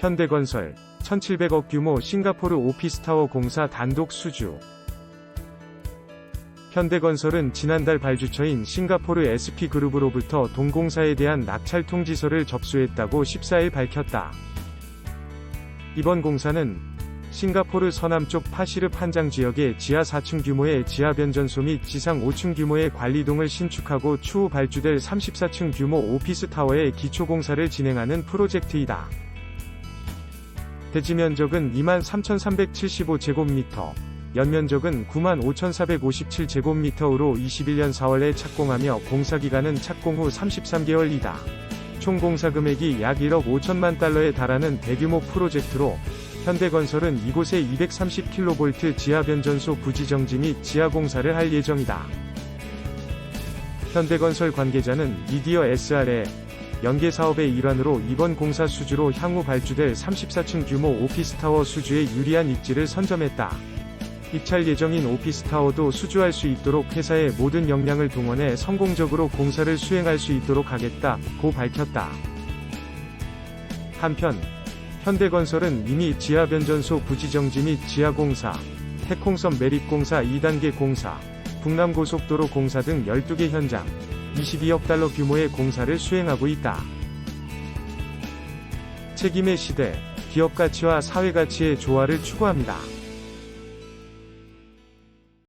현대건설 1700억 규모 싱가포르 오피스타워 공사 단독 수주 현대건설은 지난달 발주처인 싱가포르 SP그룹으로부터 동공사에 대한 낙찰 통지서를 접수했다고 14일 밝혔다. 이번 공사는 싱가포르 서남쪽 파시르 판장 지역의 지하 4층 규모의 지하 변전소 및 지상 5층 규모의 관리동을 신축하고 추후 발주될 34층 규모 오피스 타워의 기초 공사를 진행하는 프로젝트이다. 대지 면적은 23,375제곱미터, 연면적은 95,457제곱미터로 21년 4월에 착공하며 공사기간은 착공 후 33개월이다. 총 공사 금액이 약 1억 5천만 달러에 달하는 대규모 프로젝트로 현대건설은 이곳에 230kV 지하 변전소 부지 정지 및 지하 공사를 할 예정이다. 현대건설 관계자는 미디어 SR에 연계 사업의 일환으로 이번 공사 수주로 향후 발주될 34층 규모 오피스타워 수주에 유리한 입지를 선점했다. 입찰 예정인 오피스타워도 수주할 수 있도록 회사의 모든 역량을 동원해 성공적으로 공사를 수행할 수 있도록 하겠다, 고 밝혔다. 한편, 현대건설은 이미 지하변전소 부지정지 및 지하공사, 태콩섬 매립공사 2단계 공사, 북남고속도로 공사 등 12개 현장, 22억 달러 규모의 공사를 수행하고 있다. 책임의 시대, 기업 가치와 사회 가치의 조화를 추구합니다.